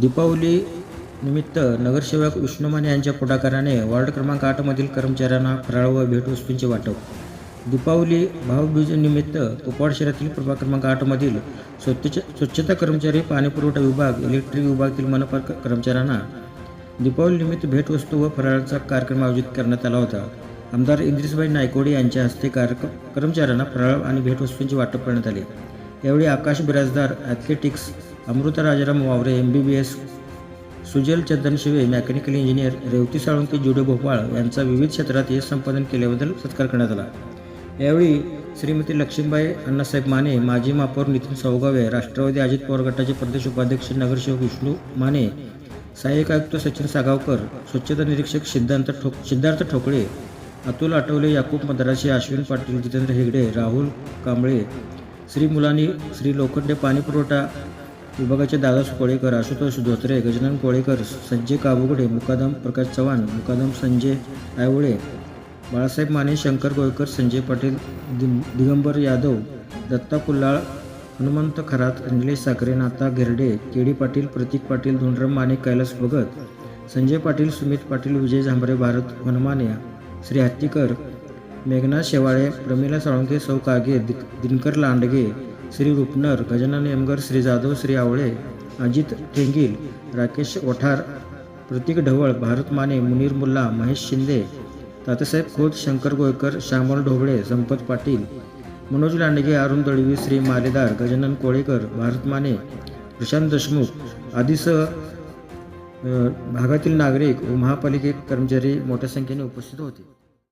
दीपावली निमित्त नगरसेवक विष्णू माने यांच्या पुढाकाराने वॉर्ड क्रमांक आठमधील कर्मचाऱ्यांना फराळ व भेटवस्तूंचे वाटप. दीपावली भावबीजनिमित्त कुपवाड शहरातील प्रभाग क्रमांक आठमधील स्वच्छता स्वच्छता कर्मचारी पाणीपुरवठा विभाग इलेक्ट्रिक विभागातील मनपा कर्मचाऱ्यांना दीपावलीनिमित्त भेटवस्तू व फराळाचा कार्यक्रम आयोजित करण्यात आला होता. आमदार इंद्रिसबाई नायकोडे यांच्या हस्ते कार्यक्रम कर्मचाऱ्यांना फराळ आणि भेटवस्तूंचे वाटप करण्यात आले. यावेळी Akash Birajdar athletics Amruta Rajaram Waware M B B S Sujal Chandan Shive mechanical engineer Revati Salunke जुडे भोपाळ यांचा विविध क्षेत्रात यश संपादन केल्याबद्दल सत्कार करण्यात आला. यावेळी श्रीमती लक्ष्मीबाई अण्णासाहेब माने माजी महापौर नितीन सावगावे राष्ट्रवादी अजित पवार गटाचे प्रदेश उपाध्यक्ष नगरसेवक विष्णू माने सहाय्यक आयुक्त सचिन सागावकर स्वच्छता निरीक्षक सिद्धांत ठोक सिद्धार्थ ठोकळे अतुल आठवले याकूब मद्राशी अश्विन पाटील जितेंद्र हेगडे राहुल कांबळे श्री मुलानी श्री लोखंडे पाणी पुरवठा विभागाचे दादा कोळेकर आशुतोष धोत्रे गजानन कोळेकर संजय काबुगडे मुकादम प्रकाश चव्हाण मुकादम संजय आयवळे बाळासाहेब माने शंकर गोळकर संजय पाटील दि- दिगंबर यादव दत्ता कुल्लाळ हनुमंत खरात निलेश साखरे नाता गिरडे केडी पाटील प्रतीक पाटील धोंडराम माने कैलास भगत संजय पाटील सुमित पाटील विजय झांबरे भारत हनुमाने श्री हत्तीकर मेघना शेवाळे प्रमिला साळुंके सौ कागे दि- दिनकर लांडगे श्री रुपनर गजानन एमगर श्री जाधव श्री आवळे अजित ठेंगील राकेश वठार प्रतीक ढवळ भारत माने मुनीर मुल्ला महेश शिंदे तात्यासाहेब खोत शंकर गोयकर श्यामल ढोबळे संपत पाटील मनोज लांडगे अरुण दळवी श्री मालेदार गजानन कोळेकर भारत माने प्रशांत देशमुख आदीसह भागातील नागरिक व महापालिके कर्मचारी मोठ्या संख्येने उपस्थित होते.